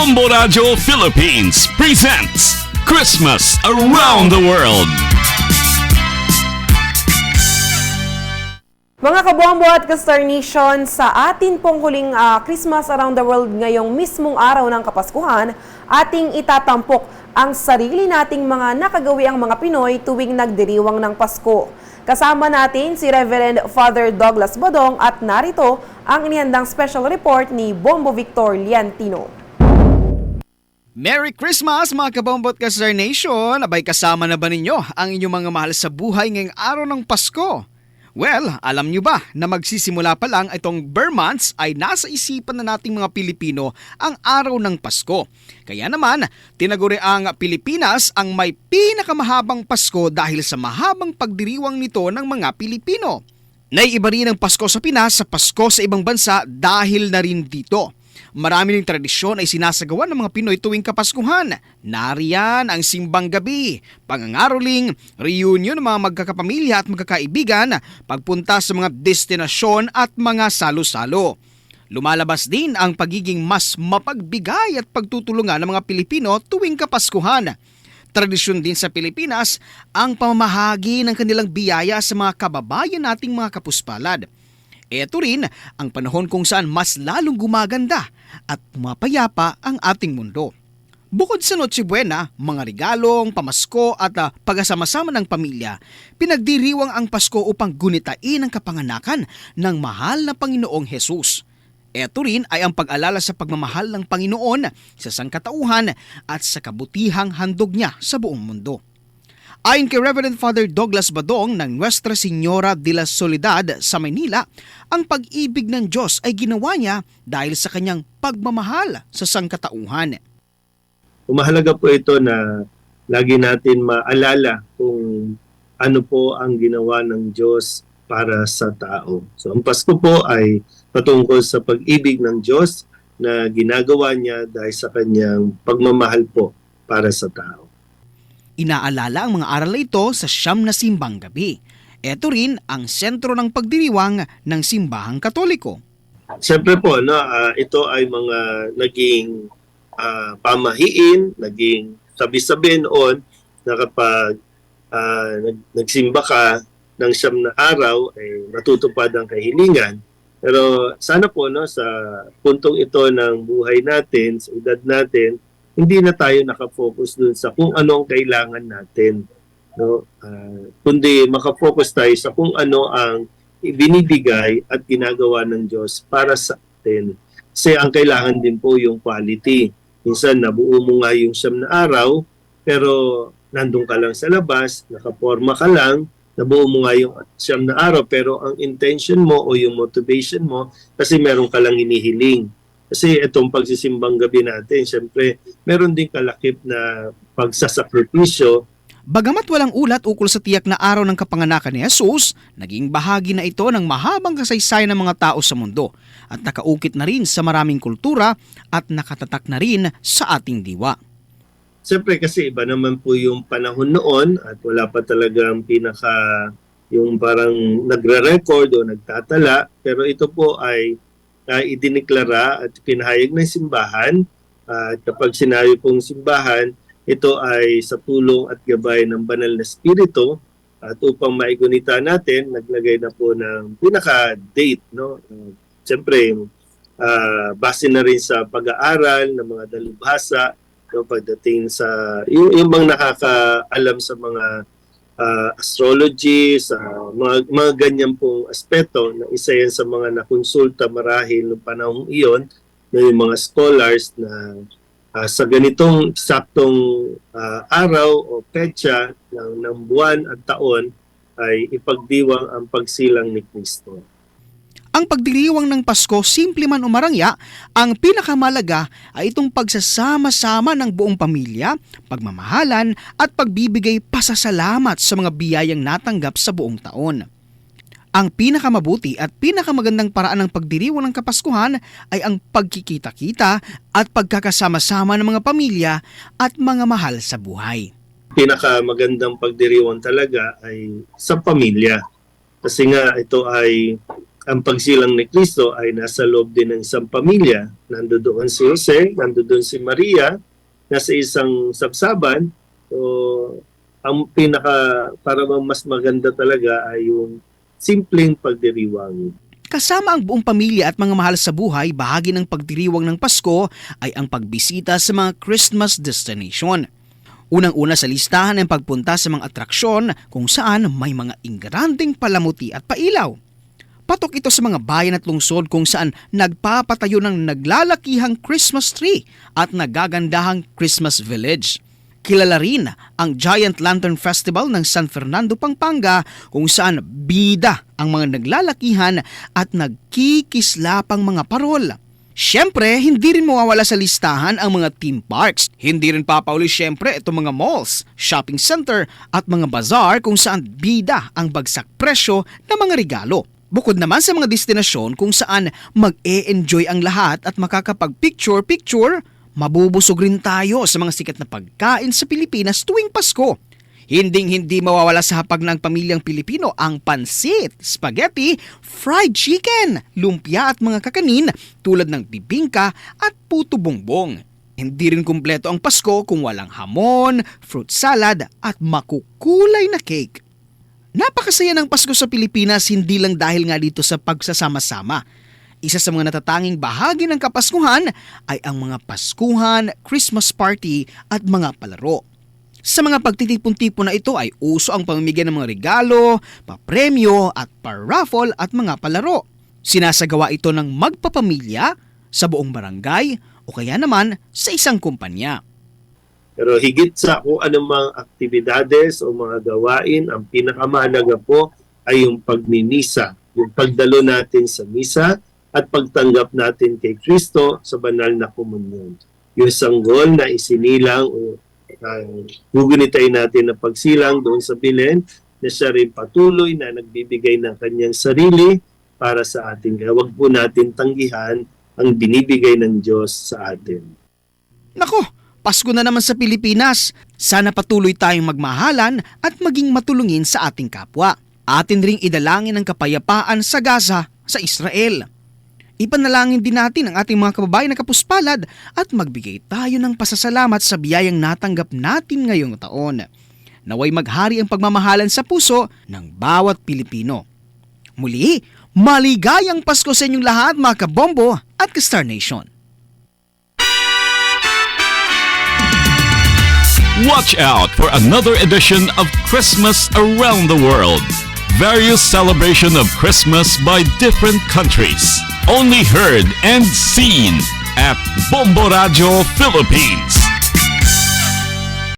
Bombo Radio Philippines presents Christmas Around the World. Mga kabombo at ka-Star sa atin pong huling ah, Christmas around the world ngayong mismong araw ng Kapaskuhan, ating itatampok ang sarili nating mga nakagawiang mga Pinoy tuwing nagdiriwang ng Pasko. Kasama natin si Reverend Father Douglas Bodong at narito ang inihandang special report ni Bombo Victor Liantino. Merry Christmas mga kabombot ka Star Nation! Abay kasama na ba ninyo ang inyong mga mahal sa buhay ngayong araw ng Pasko? Well, alam nyo ba na magsisimula pa lang itong Burr months ay nasa isipan na nating mga Pilipino ang araw ng Pasko. Kaya naman, tinaguri ang Pilipinas ang may pinakamahabang Pasko dahil sa mahabang pagdiriwang nito ng mga Pilipino. Naiiba rin ang Pasko sa Pinas sa Pasko sa ibang bansa dahil na rin dito. Marami ng tradisyon ay sinasagawa ng mga Pinoy tuwing Kapaskuhan. Nariyan ang simbang gabi, pangangaroling, reunion ng mga magkakapamilya at magkakaibigan, pagpunta sa mga destinasyon at mga salo-salo. Lumalabas din ang pagiging mas mapagbigay at pagtutulungan ng mga Pilipino tuwing Kapaskuhan. Tradisyon din sa Pilipinas ang pamamahagi ng kanilang biyaya sa mga kababayan nating mga kapuspalad. Ito rin ang panahon kung saan mas lalong gumaganda at pumapayapa ang ating mundo. Bukod sa Noche Buena, mga regalong, pamasko at ah, pagkasama-sama ng pamilya, pinagdiriwang ang Pasko upang gunitain ang kapanganakan ng mahal na Panginoong Hesus. Ito rin ay ang pag-alala sa pagmamahal ng Panginoon sa sangkatauhan at sa kabutihang handog niya sa buong mundo. Ayon kay Reverend Father Douglas Badong ng Nuestra Señora de la Soledad sa Maynila, ang pag-ibig ng Diyos ay ginawa niya dahil sa kanyang pagmamahal sa sangkatauhan. Umahalaga po ito na lagi natin maalala kung ano po ang ginawa ng Diyos para sa tao. So ang Pasko po ay patungkol sa pag-ibig ng Diyos na ginagawa niya dahil sa kanyang pagmamahal po para sa tao. Inaalala ang mga aral na ito sa siyam na simbang gabi. Ito rin ang sentro ng pagdiriwang ng simbahang katoliko. Siyempre po, no, ah, ito ay mga naging ah, pamahiin, naging sabi-sabi noon na kapag nag- nagsimba ka ng siyam na araw, ay natutupad ang kahilingan. Pero sana po no, sa puntong ito ng buhay natin, sa edad natin, hindi na tayo nakafocus dun sa kung ano ang kailangan natin. No? Ah, kundi makafocus tayo sa kung ano ang binibigay at ginagawa ng Diyos para sa atin. Kasi ang kailangan din po yung quality. Minsan nabuo mo nga yung siyam na araw, pero nandun ka lang sa labas, nakaporma ka lang, nabuo mo nga yung siyam na araw, pero ang intention mo o yung motivation mo, kasi meron ka lang hinihiling. Kasi itong pagsisimbang gabi natin, syempre, meron din kalakip na pagsasakripisyo Bagamat walang ulat ukol sa tiyak na araw ng kapanganakan ni Jesus, naging bahagi na ito ng mahabang kasaysayan ng mga tao sa mundo at nakaukit na rin sa maraming kultura at nakatatak na rin sa ating diwa. Siyempre kasi iba naman po yung panahon noon at wala pa talagang pinaka yung parang nagre-record o nagtatala. Pero ito po ay uh, idiniklara at pinahayag ng simbahan. At kapag sinabi pong simbahan, ito ay sa tulong at gabay ng banal na spirito at upang maigunita natin, naglagay na po ng pinaka-date. No? Uh, Siyempre, uh, base na rin sa pag-aaral ng mga dalubhasa no, pagdating sa yung, yung mga nakakaalam sa mga ah, astrology, sa mga, mga ganyan pong aspeto na isa yan sa mga nakonsulta marahil noong panahong iyon na yung mga scholars na ah, sa ganitong saktong ah, araw o petsa ng, ng buwan at taon ay ipagdiwang ang pagsilang ni Kristo. Ang pagdiriwang ng Pasko, simple man umarangya, ang pinakamalaga ay itong pagsasama-sama ng buong pamilya, pagmamahalan at pagbibigay pasasalamat sa mga biyayang natanggap sa buong taon. Ang pinakamabuti at pinakamagandang paraan ng pagdiriwang ng Kapaskuhan ay ang pagkikita-kita at pagkakasama-sama ng mga pamilya at mga mahal sa buhay. pinakamagandang pagdiriwang talaga ay sa pamilya. Kasi nga ito ay ang pagsilang ni Kristo ay nasa loob din ng isang pamilya. Nandoon si Jose, nandoon si Maria, nasa isang sabsaban. So, ang pinaka, para mas maganda talaga ay yung simpleng pagdiriwang. Kasama ang buong pamilya at mga mahal sa buhay, bahagi ng pagdiriwang ng Pasko ay ang pagbisita sa mga Christmas destination. Unang-una sa listahan ang pagpunta sa mga atraksyon kung saan may mga ingranding palamuti at pailaw. Patok ito sa mga bayan at lungsod kung saan nagpapatayo ng naglalakihang Christmas tree at nagagandahang Christmas village. Kilala rin ang Giant Lantern Festival ng San Fernando, Pampanga kung saan bida ang mga naglalakihan at nagkikislapang mga parol. Siyempre, hindi rin mawawala sa listahan ang mga theme parks. Hindi rin papauli siyempre itong mga malls, shopping center at mga bazaar kung saan bida ang bagsak presyo ng mga regalo. Bukod naman sa mga destinasyon kung saan mag-e-enjoy ang lahat at makakapag-picture-picture, mabubusog rin tayo sa mga sikat na pagkain sa Pilipinas tuwing Pasko. Hinding-hindi mawawala sa hapag ng pamilyang Pilipino ang pansit, spaghetti, fried chicken, lumpia at mga kakanin tulad ng bibingka at puto bongbong. Hindi rin kumpleto ang Pasko kung walang hamon, fruit salad at makukulay na cake. Napakasaya ng Pasko sa Pilipinas hindi lang dahil nga dito sa pagsasama-sama. Isa sa mga natatanging bahagi ng Kapaskuhan ay ang mga Paskuhan, Christmas party at mga palaro. Sa mga pagtitipon-tipon na ito ay uso ang pamimigay ng mga regalo, papremyo at paraffle at mga palaro. Sinasagawa ito ng magpapamilya sa buong barangay o kaya naman sa isang kumpanya. Pero higit sa kung anumang aktibidades o mga gawain, ang pinakamahalaga po ay yung pagmimisa, yung pagdalo natin sa misa at pagtanggap natin kay Kristo sa banal na komunyon. Yung sanggol na isinilang o uh, gugunitay natin na pagsilang doon sa Bilen na siya rin patuloy na nagbibigay ng kanyang sarili para sa atin. Kaya huwag po natin tanggihan ang binibigay ng Diyos sa atin. Nako, Pasko na naman sa Pilipinas. Sana patuloy tayong magmahalan at maging matulungin sa ating kapwa. Atin ring idalangin ang kapayapaan sa Gaza, sa Israel. Ipanalangin din natin ang ating mga kababayan na kapuspalad at magbigay tayo ng pasasalamat sa biyayang natanggap natin ngayong taon. Naway maghari ang pagmamahalan sa puso ng bawat Pilipino. Muli, maligayang Pasko sa inyong lahat mga kabombo at ka-Star Nation. Watch out for another edition of Christmas Around the World. Various celebration of Christmas by different countries. Only heard and seen at Bombo Radio Philippines.